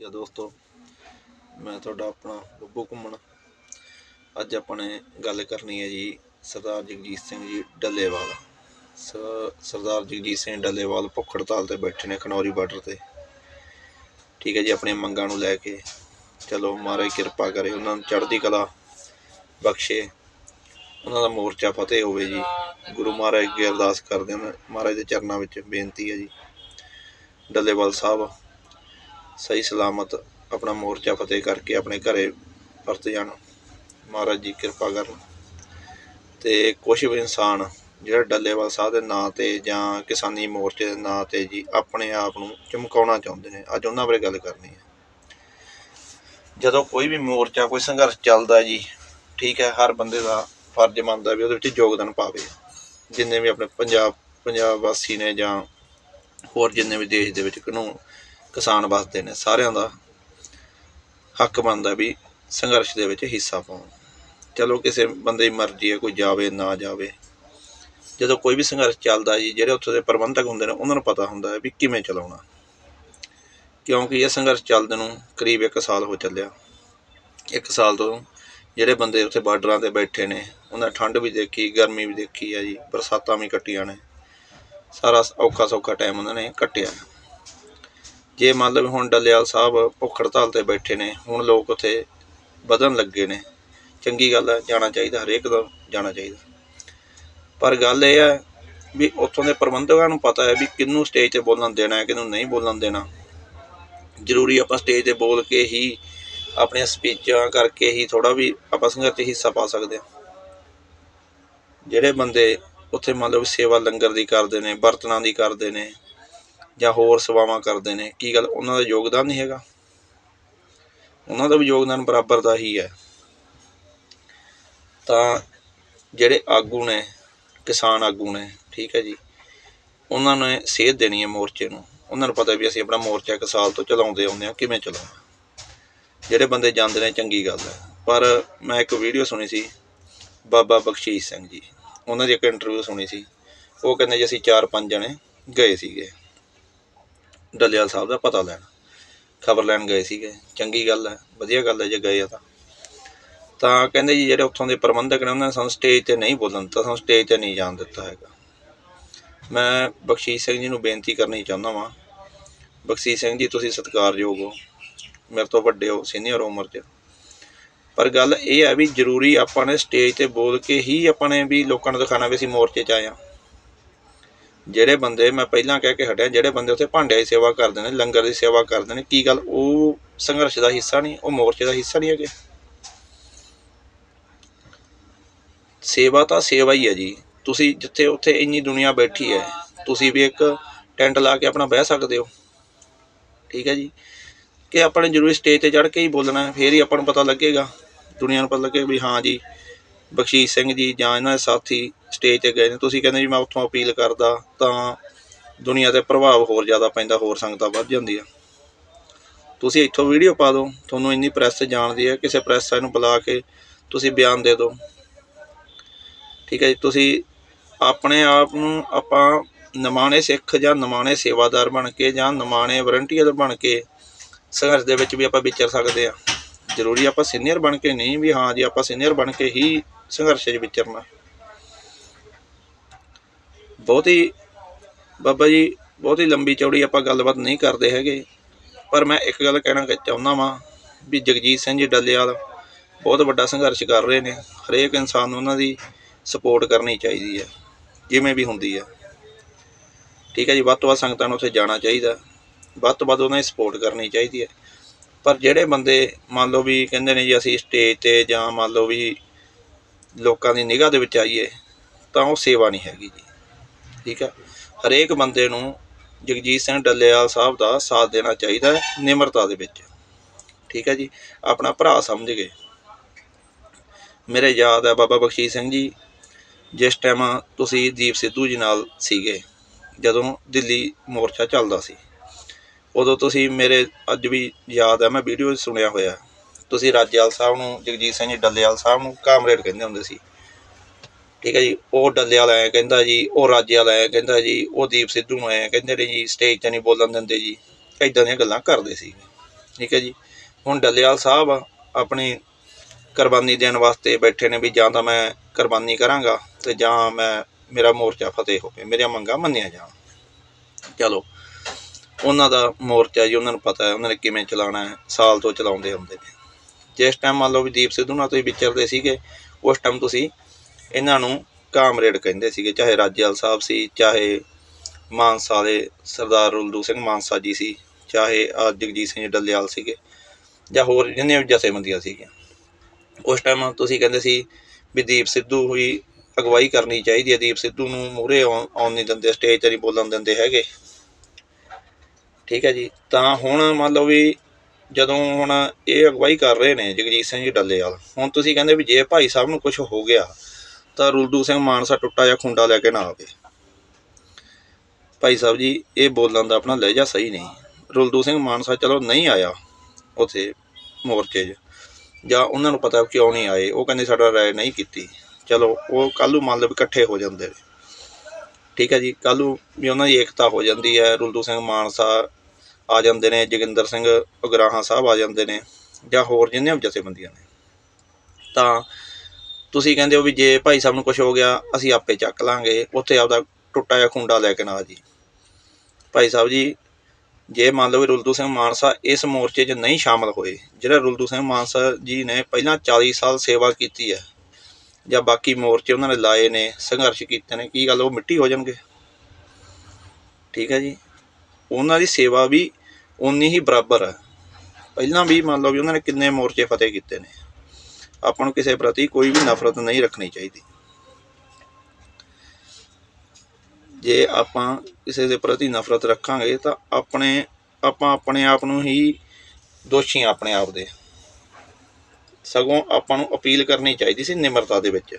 ਯਾ ਦੋਸਤੋ, ਮੈਂ ਤੁਹਾਡਾ ਆਪਣਾ ਬੱਬੂ ਘੁੰਮਣ। ਅੱਜ ਆਪਾਂ ਨੇ ਗੱਲ ਕਰਨੀ ਹੈ ਜੀ ਸਰਦਾਰ ਜਗਜੀਤ ਸਿੰਘ ਜੀ ਡੱਲੇਵਾਲ। ਸਰਦਾਰ ਜਗਜੀਤ ਸਿੰਘ ਡੱਲੇਵਾਲ ਭੁੱਖ ਹੜਤਾਲ ਤੇ ਬੈਠੇ ਨੇ ਖਨੌਰੀ ਬਾਰਡਰ ਤੇ। ਠੀਕ ਹੈ ਜੀ, ਆਪਣੀਆਂ ਮੰਗਾਂ ਨੂੰ ਲੈ ਕੇ। ਚਲੋ ਮਹਾਰਾਜ ਕਿਰਪਾ ਕਰੇ, ਉਹਨਾਂ ਨੂੰ ਚੜ੍ਹਦੀ ਕਲਾ ਬਖਸ਼ੇ। ਉਹਨਾਂ ਦਾ ਮੋਰਚਾ ਫਤਿਹ ਹੋਵੇ ਜੀ। ਗੁਰੂ ਮਹਾਰਾਜ ਅੱਗੇ ਅਰਦਾਸ ਕਰਦੇ ਹਾਂ ਮਹਾਰਾਜ ਦੇ ਚਰਨਾਂ ਵਿੱਚ ਬੇਨਤੀ ਹੈ ਜੀ। ਡੱਲੇਵਾਲ ਸਾਹਿਬ ਸਹੀ ਸਲਾਮਤ ਆਪਣਾ ਮੋਰਚਾ ਫਤਿਹ ਕਰਕੇ ਆਪਣੇ ਘਰੇ ਪਰਤ ਜਾਣ। ਮਹਾਰਾਜ ਜੀ ਕਿਰਪਾ ਕਰਨ। ਤੇ ਕੁਝ ਵੀ ਇਨਸਾਨ ਜਿਹੜਾ ਡੱਲੇਵਾਲ ਸਾਹਿਬ ਦੇ ਨਾਂ ਤੇ ਜਾਂ ਕਿਸਾਨੀ ਮੋਰਚੇ ਦੇ ਨਾਂ ਤੇ ਜੀ ਆਪਣੇ ਆਪ ਨੂੰ ਚਮਕਾਉਣਾ ਚਾਹੁੰਦੇ ਨੇ, ਅੱਜ ਉਹਨਾਂ ਬਾਰੇ ਗੱਲ ਕਰਨੀ ਹੈ। ਜਦੋਂ ਕੋਈ ਵੀ ਮੋਰਚਾ, ਕੋਈ ਸੰਘਰਸ਼ ਚੱਲਦਾ ਜੀ, ਠੀਕ ਹੈ, ਹਰ ਬੰਦੇ ਦਾ ਫਰਜ਼ ਮੰਨਦਾ ਵੀ ਉਹਦੇ ਵਿੱਚ ਯੋਗਦਾਨ ਪਾਵੇ। ਜਿੰਨੇ ਵੀ ਆਪਣੇ ਪੰਜਾਬ ਪੰਜਾਬ ਵਾਸੀ ਨੇ ਜਾਂ ਹੋਰ ਜਿੰਨੇ ਵੀ ਦੇਸ਼ ਦੇ ਵਿੱਚ ਕਾਨੂੰਨ ਕਿਸਾਨ ਵਸਦੇ ਨੇ ਸਾਰਿਆਂ ਦਾ ਹੱਕ ਬਣਦਾ ਵੀ ਸੰਘਰਸ਼ ਦੇ ਵਿੱਚ ਹਿੱਸਾ ਪਾਉਣ। ਚਲੋ ਕਿਸੇ ਬੰਦੇ ਦੀ ਮਰਜ਼ੀ ਹੈ, ਕੋਈ ਜਾਵੇ, ਨਾ ਜਾਵੇ। ਜਦੋਂ ਕੋਈ ਵੀ ਸੰਘਰਸ਼ ਚੱਲਦਾ ਜੀ, ਜਿਹੜੇ ਉੱਥੇ ਦੇ ਪ੍ਰਬੰਧਕ ਹੁੰਦੇ ਨੇ, ਉਹਨਾਂ ਨੂੰ ਪਤਾ ਹੁੰਦਾ ਹੈ ਵੀ ਕਿਵੇਂ ਚਲਾਉਣਾ। ਕਿਉਂਕਿ ਇਹ ਸੰਘਰਸ਼ ਚੱਲਦੇ ਨੂੰ ਕਰੀਬ 1 ਸਾਲ ਹੋ ਚੱਲਿਆ। 1 ਸਾਲ ਤੋਂ ਜਿਹੜੇ ਬੰਦੇ ਉੱਥੇ ਬਾਰਡਰਾਂ ਤੇ ਬੈਠੇ ਨੇ, ਉਹਨਾਂ ਠੰਡ ਵੀ ਦੇਖੀ, ਗਰਮੀ ਵੀ ਦੇਖੀ ਹੈ ਜੀ, ਬਰਸਾਤਾਂ ਵੀ ਕੱਟੀਆਂ ਨੇ। ਸਾਰਾ ਔਖਾ ਸੌਖਾ ਟਾਈਮ ਉਹਨਾਂ ਨੇ ਕੱਟਿਆ। ਜੇ ਮੰਨ ਲਓ ਹੁਣ ਡੱਲੇਵਾਲ ਸਾਹਿਬ ਭੁੱਖ ਹੜਤਾਲ ਤੇ ਬੈਠੇ ਨੇ, ਹੁਣ ਲੋਕ ਉੱਥੇ ਵਧਣ ਲੱਗੇ ਨੇ, ਚੰਗੀ ਗੱਲ ਹੈ ਜਾਣਾ ਚਾਹੀਦਾ, ਹਰੇਕ ਦਾ ਜਾਣਾ ਚਾਹੀਦਾ। ਪਰ ਗੱਲ ਇਹ ਹੈ ਵੀ ਉੱਥੋਂ ਦੇ ਪ੍ਰਬੰਧਕਾਂ ਨੂੰ ਪਤਾ ਹੈ ਵੀ ਕਿਹਨੂੰ ਸਟੇਜ ਤੇ ਬੋਲਣ ਦੇਣਾ ਹੈ, ਕਿਹਨੂੰ ਨਹੀਂ ਬੋਲਣ ਦੇਣਾ। ਜ਼ਰੂਰੀ ਆਪਾਂ ਸਟੇਜ ਤੇ ਬੋਲ ਕੇ ਹੀ ਆਪਣੀਆਂ ਸਪੀਚਾਂ ਕਰਕੇ ਹੀ ਥੋੜਾ ਵੀ ਆਪਾਂ ਸੰਘਰਸ਼ 'ਚ ਹਿੱਸਾ ਪਾ ਸਕਦੇ ਹਾਂ। ਜਿਹੜੇ ਬੰਦੇ ਉੱਥੇ ਮੰਨ ਲਓ ਸੇਵਾ ਲੰਗਰ ਦੀ ਕਰਦੇ ਨੇ ਬਰਤਨਾਂ ਦੀ ਕਰਦੇ ਨੇ ਜਾਂ ਹੋਰ ਸੇਵਾਵਾਂ ਕਰਦੇ ਨੇ, ਕੀ ਗੱਲ? ਉਹਨਾਂ ਦਾ ਯੋਗਦਾਨ ਨਹੀਂ ਹੈਗਾ। ਉਹਨਾਂ ਦਾ ਵੀ ਯੋਗਦਾਨ ਬਰਾਬਰ ਦਾ ਹੀ ਹੈ। ਤਾਂ ਜਿਹੜੇ ਆਗੂ ਨੇ, ਕਿਸਾਨ ਆਗੂ ਨੇ, ਠੀਕ ਹੈ ਜੀ, ਉਹਨਾਂ ਨੇ ਸੇਧ ਦੇਣੀ ਹੈ ਮੋਰਚੇ ਨੂੰ। ਉਹਨਾਂ ਨੂੰ ਪਤਾ ਵੀ ਅਸੀਂ ਆਪਣਾ ਮੋਰਚਾ ਇੱਕ ਸਾਲ ਤੋਂ ਚਲਾਉਂਦੇ ਆਉਂਦੇ ਹਾਂ, ਕਿਵੇਂ ਚਲਾਉਣਾ। ਜਿਹੜੇ ਬੰਦੇ ਜਾਂਦੇ ਨੇ, ਚੰਗੀ ਗੱਲ ਹੈ। ਪਰ ਮੈਂ ਇੱਕ ਵੀਡੀਓ ਸੁਣੀ ਸੀ, ਬਾਬਾ ਬਖਸ਼ੀਸ਼ ਸਿੰਘ ਜੀ। ਉਹਨਾਂ ਦੀ ਇੱਕ ਇੰਟਰਵਿਊ ਸੁਣੀ ਸੀ। ਉਹ ਕਹਿੰਦੇ ਜੀ, ਅਸੀਂ ਚਾਰ ਪੰਜ ਜਣੇ ਗਏ ਸੀਗੇ। ਡੱਲੇਵਾਲ ਸਾਹਿਬ ਦਾ ਪਤਾ ਲੈਣ। ਖਬਰ ਲੈਣ ਗਏ ਸੀਗੇ। ਚੰਗੀ ਗੱਲ ਹੈ, ਵਧੀਆ ਗੱਲ ਹੈ ਜੇ ਗਏ ਆ ਤਾਂ। ਤਾਂ ਕਹਿੰਦੇ ਜੀ ਜਿਹੜੇ ਉੱਥੋਂ ਦੇ ਪ੍ਰਬੰਧਕ ਨੇ, ਉਹਨਾਂ ਨੇ ਸਾਨੂੰ ਸਟੇਜ ਤੇ ਨਹੀਂ ਬੋਲਣ ਦਿੱਤਾ, ਸਾਨੂੰ ਸਟੇਜ ਤੇ ਨਹੀਂ ਜਾਣ ਦਿੱਤਾ ਹੈਗਾ। ਮੈਂ ਬਖਸ਼ੀਸ਼ ਸਿੰਘ ਜੀ ਨੂੰ ਬੇਨਤੀ ਕਰਨੀ ਚਾਹੁੰਦਾ ਵਾਂ। ਬਖਸ਼ੀਸ਼ ਸਿੰਘ ਜੀ, ਤੁਸੀਂ ਸਤਿਕਾਰਯੋਗ ਹੋ। ਮੇਰੇ ਤੋਂ ਵੱਡੇ ਹੋ ਸੀਨੀਅਰ ਉਮਰ 'ਚ। ਪਰ ਗੱਲ ਇਹ ਹੈ ਵੀ ਜ਼ਰੂਰੀ ਆਪਾਂ ਨੇ ਸਟੇਜ ਤੇ ਬੋਲ ਕੇ ਹੀ ਆਪਾਂ ਨੇ ਵੀ ਲੋਕਾਂ ਨੂੰ ਦਿਖਾਣਾ ਵੀ ਅਸੀਂ ਮੋਰਚੇ 'ਚ ਆਏ ਹਾਂ। ਜਿਹੜੇ ਬੰਦੇ ਮੈਂ ਪਹਿਲਾਂ ਕਹਿ ਕੇ ਹਟਿਆ, ਜਿਹੜੇ ਬੰਦੇ ਉੱਥੇ ਭਾਂਡਿਆਂ ਦੀ ਸੇਵਾ ਕਰਦੇ ਨੇ, ਲੰਗਰ ਦੀ ਸੇਵਾ ਕਰਦੇ ਨੇ, ਕੀ ਗੱਲ? ਉਹ ਸੰਘਰਸ਼ ਦਾ ਹਿੱਸਾ ਨਹੀਂ, ਉਹ ਮੋਰਚੇ ਦਾ ਹਿੱਸਾ ਨਹੀਂ ਹੈਗੇ। ਸੇਵਾ ਤਾਂ ਸੇਵਾ ਹੀ ਹੈ ਜੀ। ਤੁਸੀਂ ਜਿੱਥੇ ਉੱਥੇ ਇੰਨੀ ਦੁਨੀਆ ਬੈਠੀ ਹੈ, ਤੁਸੀਂ ਵੀ ਇੱਕ ਟੈਂਟ ਲਾ ਕੇ ਆਪਣਾ ਬਹਿ ਸਕਦੇ ਹੋ। ਠੀਕ ਹੈ ਜੀ। ਕਿ ਆਪਾਂ ਨੇ ਜ਼ਰੂਰੀ ਸਟੇਜ ਤੇ ਚੜ੍ਹ ਕੇ ਹੀ ਬੋਲਣਾ ਹੈ ਫੇਰ ਹੀ ਆਪਾਂ ਨੂੰ ਪਤਾ ਲੱਗੇਗਾ। ਦੁਨੀਆ ਨੂੰ ਪਤਾ ਲੱਗੇ ਵੀ ਹਾਂ ਜੀ, ਬਖਸ਼ੀਸ਼ ਸਿੰਘ ਜੀ ਜਾਂ ਇਹਨਾਂ ਦੇ ਸਾਥੀ ਸਟੇਜ ਤੇ ਗਏ ਨੇ, ਤੁਸੀਂ ਕਹਿੰਦੇ ਜੀ ਮੈਂ ਉੱਥੋਂ ਅਪੀਲ ਕਰਦਾ, ਤਾਂ ਦੁਨੀਆ ਤੇ ਪ੍ਰਭਾਵ ਹੋਰ ਜ਼ਿਆਦਾ ਪੈਂਦਾ, ਹੋਰ ਸੰਗਤਾਂ ਵੱਧ ਜਾਂਦੀਆਂ। ਤੁਸੀਂ ਇੱਥੋਂ ਵੀਡੀਓ ਪਾ ਦਿਓ, ਤੁਹਾਨੂੰ ਇੰਨੀ ਪ੍ਰੈਸ ਜਾਣਦੀ ਹੈ, ਕਿਸੇ ਪ੍ਰੈਸ ਨੂੰ ਬੁਲਾ ਕੇ ਤੁਸੀਂ ਬਿਆਨ ਦੇ ਦਿਓ। ਠੀਕ ਹੈ ਜੀ, ਤੁਸੀਂ ਆਪਣੇ ਆਪ ਨੂੰ ਆਪਾਂ ਨਿਮਾਣੇ ਸਿੱਖ ਜਾਂ ਨਿਮਾਣੇ ਸੇਵਾਦਾਰ ਬਣ ਕੇ ਜਾਂ ਨਿਮਾਣੇ ਵਰੰਟੀਅਰ ਬਣ ਕੇ ਸੰਘਰਸ਼ ਦੇ ਵਿੱਚ ਵੀ ਆਪਾਂ ਵਿਚਰ ਸਕਦੇ ਆ ਜ਼ਰੂਰੀ ਆਪਾਂ ਸੀਨੀਅਰ ਬਣ ਕੇ ਨਹੀਂ ਵੀ ਹਾਂ ਜੀ, ਆਪਾਂ ਸੀਨੀਅਰ ਬਣ ਕੇ ਹੀ ਸੰਘਰਸ਼ 'ਚ ਵਿਚਰਨਾ। ਬਹੁਤੀ ਬਾਬਾ ਜੀ, ਬਹੁਤੀ ਲੰਬੀ ਚੌੜੀ ਆਪਾਂ ਗੱਲਬਾਤ ਨਹੀਂ ਕਰਦੇ ਹੈਗੇ। ਪਰ ਮੈਂ ਇੱਕ ਗੱਲ ਕਹਿਣਾ ਚਾਹੁੰਦਾ ਵਾਂ ਵੀ ਜਗਜੀਤ ਸਿੰਘ ਜੀ ਡੱਲੇਵਾਲ ਬਹੁਤ ਵੱਡਾ ਸੰਘਰਸ਼ ਕਰ ਰਹੇ ਨੇ। ਹਰੇਕ ਇਨਸਾਨ ਨੂੰ ਉਹਨਾਂ ਦੀ ਸਪੋਰਟ ਕਰਨੀ ਚਾਹੀਦੀ ਹੈ, ਜਿਵੇਂ ਵੀ ਹੁੰਦੀ ਹੈ। ਠੀਕ ਹੈ ਜੀ, ਵੱਧ ਤੋਂ ਵੱਧ ਸੰਗਤਾਂ ਨੂੰ ਉੱਥੇ ਜਾਣਾ ਚਾਹੀਦਾ। ਵੱਧ ਤੋਂ ਵੱਧ ਉਹਨਾਂ ਦੀ ਸਪੋਰਟ ਕਰਨੀ ਚਾਹੀਦੀ ਹੈ। ਪਰ ਜਿਹੜੇ ਬੰਦੇ ਮੰਨ ਲਓ ਵੀ ਕਹਿੰਦੇ ਨੇ ਜੀ ਅਸੀਂ ਸਟੇਜ ਤੇ ਜਾਂ ਮੰਨ ਲਓ ਵੀ ਲੋਕਾਂ ਦੀ ਨਿਗਾਹ ਦੇ ਵਿੱਚ ਆਈਏ, ਤਾਂ ਉਹ ਸੇਵਾ ਨਹੀਂ ਹੈਗੀ ਜੀ। ਠੀਕ ਹੈ? ਹਰੇਕ ਬੰਦੇ ਨੂੰ ਜਗਜੀਤ ਸਿੰਘ ਡੱਲੇਵਾਲ ਸਾਹਿਬ ਦਾ ਸਾਥ ਦੇਣਾ ਚਾਹੀਦਾ ਹੈ, ਨਿਮਰਤਾ ਦੇ ਵਿੱਚ। ਠੀਕ ਹੈ ਜੀ? ਆਪਣਾ ਭਰਾ ਸਮਝ ਗਏ। ਮੇਰੇ ਯਾਦ ਹੈ ਬਾਬਾ ਬਖਸ਼ੀਸ਼ ਸਿੰਘ ਜੀ, ਜਿਸ ਟਾਈਮ ਤੁਸੀਂ ਦੀਪ ਸਿੱਧੂ ਜੀ ਨਾਲ ਸੀਗੇ, ਜਦੋਂ ਦਿੱਲੀ ਮੋਰਚਾ ਚੱਲਦਾ ਸੀ। ਉਦੋਂ ਤੁਸੀਂ ਮੇਰੇ, ਅੱਜ ਵੀ ਯਾਦ ਹੈ, ਮੈਂ ਵੀਡੀਓ ਸੁਣਿਆ ਹੋਇਆ। ਤੁਸੀਂ ਰਾਜੇਵਾਲ ਸਾਹਿਬ ਨੂੰ, ਜਗਜੀਤ ਸਿੰਘ ਜੀ ਡੱਲੇਵਾਲ ਸਾਹਿਬ ਨੂੰ ਕਾਮਰੇਡ ਕਹਿੰਦੇ ਹੁੰਦੇ ਸੀ। ਠੀਕ ਹੈ ਜੀ, ਉਹ ਡੱਲੇਵਾਲ ਐਂ ਕਹਿੰਦਾ ਜੀ, ਉਹ ਰਾਜੇਵਾਲ ਐਂ ਕਹਿੰਦਾ ਜੀ, ਉਹ ਦੀਪ ਸਿੱਧੂ ਨੂੰ ਐਂ ਕਹਿੰਦੇ ਨੇ ਜੀ ਸਟੇਜ ਤੇ ਨਹੀਂ ਬੋਲਣ ਦਿੰਦੇ ਜੀ। ਇਦਾਂ ਦੀਆਂ ਗੱਲਾਂ ਕਰਦੇ ਸੀ। ਠੀਕ ਹੈ ਜੀ, ਹੁਣ ਡੱਲੇਵਾਲ ਸਾਹਿਬ ਆਪਣੀ ਕੁਰਬਾਨੀ ਦੇਣ ਵਾਸਤੇ ਬੈਠੇ ਨੇ ਵੀ ਜਾਂ ਤਾਂ ਮੈਂ ਕੁਰਬਾਨੀ ਕਰਾਂਗਾ ਤੇ ਜਾਂ ਮੈਂ ਮੇਰਾ ਮੋਰਚਾ ਫਤਿਹ ਹੋਵੇ, ਮੇਰੀਆਂ ਮੰਗਾਂ ਮੰਨੀਆਂ ਜਾਣ। ਚਲੋ, ਉਹਨਾਂ ਦਾ ਮੋਰਚਾ ਜੀ, ਉਹਨਾਂ ਨੂੰ ਪਤਾ ਹੈ, ਉਹਨਾਂ ਨੇ ਕਿਵੇਂ ਚਲਾਉਣਾ ਹੈ, ਸਾਲ ਤੋਂ ਚਲਾਉਂਦੇ ਹੁੰਦੇ ਨੇ। ਜਿਸ ਟਾਈਮ ਮੰਨ ਲਓ ਵੀ ਦੀਪ ਸਿੱਧੂ ਨਾਲ ਤੁਸੀਂ ਵਿਚਰਦੇ ਸੀਗੇ, ਉਸ ਟਾਈਮ ਤੁਸੀਂ ਇਹਨਾਂ ਨੂੰ ਕਾਮਰੇਡ ਕਹਿੰਦੇ ਸੀਗੇ, ਚਾਹੇ ਰਾਜੇਵਾਲ ਸਾਹਿਬ ਸੀ, ਚਾਹੇ ਮਾਨਸਾ ਦੇ ਸਰਦਾਰ ਰੁਲਦੂ ਸਿੰਘ ਮਾਨਸਾ ਜੀ ਸੀ, ਚਾਹੇ ਆਹ ਜਗਜੀਤ ਸਿੰਘ ਡੱਲੇਵਾਲ ਸੀਗੇ, ਜਾਂ ਹੋਰ ਜਿੰਨੇ ਵੀ ਜਥੇਬੰਦੀਆਂ ਸੀਗੀਆਂ। ਉਸ ਟਾਈਮ ਤੁਸੀਂ ਕਹਿੰਦੇ ਸੀ ਵੀ ਦੀਪ ਸਿੱਧੂ ਹੀ ਅਗਵਾਈ ਕਰਨੀ ਚਾਹੀਦੀ ਹੈ, ਦੀਪ ਸਿੱਧੂ ਨੂੰ ਮੂਹਰੇ ਆਉਣ ਆਉਣ ਨਹੀਂ ਦਿੰਦੇ ਸਟੇਜ ਤੇ ਨਹੀਂ ਬੋਲਣ ਦਿੰਦੇ ਹੈਗੇ। ਠੀਕ ਹੈ ਜੀ, ਤਾਂ ਹੁਣ ਮੰਨ ਲਓ ਵੀ ਜਦੋਂ ਹੁਣ ਇਹ ਅਗਵਾਈ ਕਰ ਰਹੇ ਨੇ ਜਗਜੀਤ ਸਿੰਘ ਜੀ ਡੱਲੇਵਾਲ, ਹੁਣ ਤੁਸੀਂ ਕਹਿੰਦੇ ਵੀ ਜੇ ਭਾਈ ਸਾਹਿਬ ਨੂੰ ਕੁਝ ਹੋ ਗਿਆ ਤਾਂ ਰੁਲਦੂ ਸਿੰਘ ਮਾਨਸਾ ਟੁੱਟਾ ਜਾਂ ਖੁੰਡਾ ਲੈ ਕੇ ਨਾ ਆਵੇ। ਭਾਈ ਸਾਹਿਬ ਜੀ, ਇਹ ਬੋਲਣ ਦਾ ਆਪਣਾ ਲਹਿਜਾ ਸਹੀ ਨਹੀਂ। ਰੁਲਦੂ ਸਿੰਘ ਮਾਨਸਾ ਚਲੋ ਨਹੀਂ ਆਇਆ ਉੱਥੇ ਮੋਰਚੇ 'ਚ। ਜਾਂ ਉਹਨਾਂ ਨੂੰ ਪਤਾ ਕਿਉਂ ਨਹੀਂ ਆਏ? ਉਹ ਕਹਿੰਦੇ ਸਾਡਾ ਰਾਏ ਨਹੀਂ ਕੀਤੀ। ਚਲੋ, ਉਹ ਕੱਲ੍ਹ ਨੂੰ ਮੰਨ ਲਓ ਇਕੱਠੇ ਹੋ ਜਾਂਦੇ ਨੇ। ਠੀਕ ਹੈ ਜੀ ਕੱਲ ਨੂੰ ਵੀ ਉਹਨਾਂ ਦੀ ਏਕਤਾ ਹੋ ਜਾਂਦੀ ਹੈ। ਰੁਲਦੂ ਸਿੰਘ ਮਾਨਸਾ ਆ ਜਾਂਦੇ ਨੇ, ਜੋਗਿੰਦਰ ਸਿੰਘ ਉਗਰਾਹਾਂ ਸਾਹਿਬ ਆ ਜਾਂਦੇ ਨੇ, ਜਾਂ ਹੋਰ ਜਿੰਨੇ ਵੀ ਜਥੇਬੰਦੀਆਂ ਨੇ। ਤਾਂ ਤੁਸੀਂ ਕਹਿੰਦੇ ਹੋ ਵੀ ਜੇ ਭਾਈ ਸਾਹਿਬ ਨੂੰ ਕੁਝ ਹੋ ਗਿਆ, ਅਸੀਂ ਆਪੇ ਚੱਕ ਲਾਂਗੇ। ਉੱਥੇ ਆਪਦਾ ਟੁੱਟਾ ਜਿਹਾ ਖੁੰਡਾ ਲੈ ਕੇ ਨਾ ਜੀ। ਭਾਈ ਸਾਹਿਬ ਜੀ, ਜੇ ਮੰਨ ਲਓ ਰੁਲਦੂ ਸਿੰਘ ਮਾਨਸਾ ਇਸ ਮੋਰਚੇ 'ਚ ਨਹੀਂ ਸ਼ਾਮਲ ਹੋਏ, ਜਿਹੜਾ ਰੁਲਦੂ ਸਿੰਘ ਮਾਨਸਾ ਜੀ ਨੇ ਪਹਿਲਾਂ 40 ਸਾਲ ਸੇਵਾ ਕੀਤੀ ਹੈ, ਜਾਂ ਬਾਕੀ ਮੋਰਚੇ ਉਹਨਾਂ ਨੇ ਲਾਏ ਨੇ, ਸੰਘਰਸ਼ ਕੀਤੇ ਨੇ, ਕੀ ਗੱਲ ਉਹ ਮਿੱਟੀ ਹੋ ਜਾਣਗੇ? ਠੀਕ ਹੈ ਜੀ। ਉਹਨਾਂ ਦੀ ਸੇਵਾ ਵੀ ਉਨੀ ਹੀ ਬਰਾਬਰ ਹੈ। ਪਹਿਲਾਂ ਵੀ ਮੰਨ ਲਓ ਵੀ ਉਹਨਾਂ ਨੇ ਕਿੰਨੇ ਮੋਰਚੇ ਫਤਿਹ ਕੀਤੇ ਨੇ। ਆਪਾਂ ਨੂੰ ਕਿਸੇ ਪ੍ਰਤੀ ਕੋਈ ਵੀ ਨਫ਼ਰਤ ਨਹੀਂ ਰੱਖਣੀ ਚਾਹੀਦੀ। ਜੇ ਆਪਾਂ ਕਿਸੇ ਦੇ ਪ੍ਰਤੀ ਨਫ਼ਰਤ ਰੱਖਾਂਗੇ ਤਾਂ ਆਪਣੇ, ਆਪਾਂ ਆਪਣੇ ਆਪ ਨੂੰ ਹੀ ਦੋਸ਼ੀ ਹਾਂ ਆਪਣੇ ਆਪ ਦੇ। ਸਗੋਂ ਆਪਾਂ ਨੂੰ ਅਪੀਲ ਕਰਨੀ ਚਾਹੀਦੀ ਸੀ ਨਿਮਰਤਾ ਦੇ ਵਿੱਚ।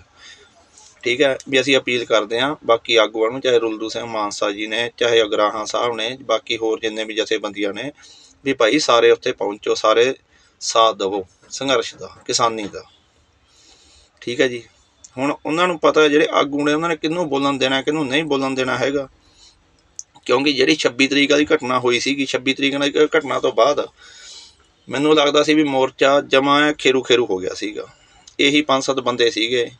ਠੀਕ ਹੈ, ਵੀ ਅਸੀਂ ਅਪੀਲ ਕਰਦੇ ਹਾਂ, ਬਾਕੀ ਆਗੂਆਂ ਨੂੰ, ਚਾਹੇ ਰੁਲਦੂ ਸਿੰਘ ਮਾਨਸਾ ਜੀ ਨੇ, ਚਾਹੇ ਅਗਰਾਹਾਂ ਸਾਹਿਬ ਨੇ, ਬਾਕੀ ਹੋਰ ਜਿੰਨੇ ਵੀ ਜਥੇਬੰਦੀਆਂ ਨੇ, ਵੀ ਭਾਈ ਸਾਰੇ ਉੱਥੇ ਪਹੁੰਚੋ, ਸਾਰੇ ਸਾਥ ਦੇਵੋ। ਸੰਘਰਸ਼ ਦਾ, ਕਿਸਾਨੀ ਦਾ। ਠੀਕ ਹੈ ਜੀ? ਹੁਣ ਉਹਨਾਂ ਨੂੰ ਪਤਾ ਜਿਹੜੇ ਆਗੂ ਨੇ, ਉਹਨਾਂ ਨੇ ਕਿਹਨੂੰ ਬੋਲਣ ਦੇਣਾ, ਕਿਹਨੂੰ ਨਹੀਂ ਬੋਲਣ ਦੇਣਾ ਹੈਗਾ। ਕਿਉਂਕਿ ਜਿਹੜੀ 26 ਤਰੀਕ ਵਾਲੀ ਘਟਨਾ ਹੋਈ ਸੀਗੀ 26 ਤਰੀਕ ਵਾਲੀ ਘਟਨਾ ਤੋਂ ਬਾਅਦ ਮੈਨੂੰ ਲੱਗਦਾ ਸੀ ਵੀ ਮੋਰਚਾ ਜਮਾ ਖੇਰੂ ਖੇਰੂ ਹੋ ਗਿਆ ਸੀਗਾ। ਇਹੀ ਪੰਜ ਸੱਤ ਬੰਦੇ ਸੀਗੇ।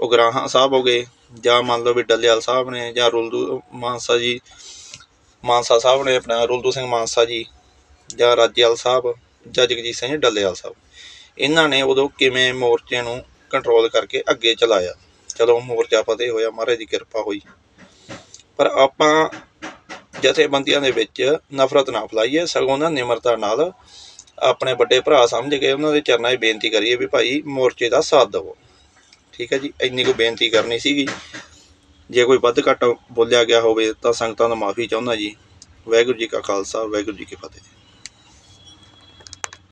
ਉਹ ਗਰਾਹਾਂ ਸਾਹਿਬ ਹੋ ਗਏ, ਜਾਂ ਮੰਨ ਲਓ ਵੀ ਡੱਲੇਵਾਲ ਸਾਹਿਬ ਨੇ, ਜਾਂ ਰੁਲਦੂ ਮਾਨਸਾ ਜੀ, ਮਾਨਸਾ ਸਾਹਿਬ ਨੇ ਆਪਣਾ, ਰੁਲਦੂ ਸਿੰਘ ਮਾਨਸਾ ਜੀ, ਜਾਂ ਰਾਜੇਵਾਲ ਸਾਹਿਬ। ਜਾਂ ਜਗਜੀਤ ਸਿੰਘ ਡੱਲੇਵਾਲ ਸਾਹਿਬ। ਇਹਨਾਂ ਨੇ ਉਦੋਂ ਕਿਵੇਂ ਮੋਰਚੇ ਨੂੰ ਕੰਟਰੋਲ ਕਰਕੇ ਅੱਗੇ ਚਲਾਇਆ? ਚਲੋ ਮੋਰਚਾ ਫਤਿਹ ਹੋਇਆ, ਮਹਾਰਾਜ ਦੀ ਕਿਰਪਾ ਹੋਈ। ਪਰ ਆਪਾਂ ਜਥੇਬੰਦੀਆਂ ਦੇ ਵਿੱਚ ਨਫ਼ਰਤ ਨਾ ਫੈਲਾਈਏ ਸਗੋਂ ਉਹਨਾਂ ਨਿਮਰਤਾ ਨਾਲ ਆਪਣੇ ਵੱਡੇ ਭਰਾ ਸਮਝ ਕੇ ਉਹਨਾਂ ਦੇ ਚਰਨਾਂ 'ਚ ਬੇਨਤੀ ਕਰੀਏ ਵੀ ਭਾਈ ਮੋਰਚੇ ਦਾ ਸਾਥ ਦਿਵੋ। ਠੀਕ ਹੈ ਜੀ, ਇੰਨੀ ਕੁ ਬੇਨਤੀ ਕਰਨੀ ਸੀਗੀ। ਜੇ ਕੋਈ ਵੱਧ ਘੱਟ ਬੋਲਿਆ ਗਿਆ ਹੋਵੇ ਤਾਂ ਸੰਗਤਾਂ ਦਾ ਮਾਫੀ ਚਾਹੁੰਦਾ ਜੀ। ਵਾਹਿਗੁਰੂ ਜੀ ਕਾ ਖਾਲਸਾ, ਵਾਹਿਗੁਰੂ ਜੀ ਕੀ ਫਤਿਹ।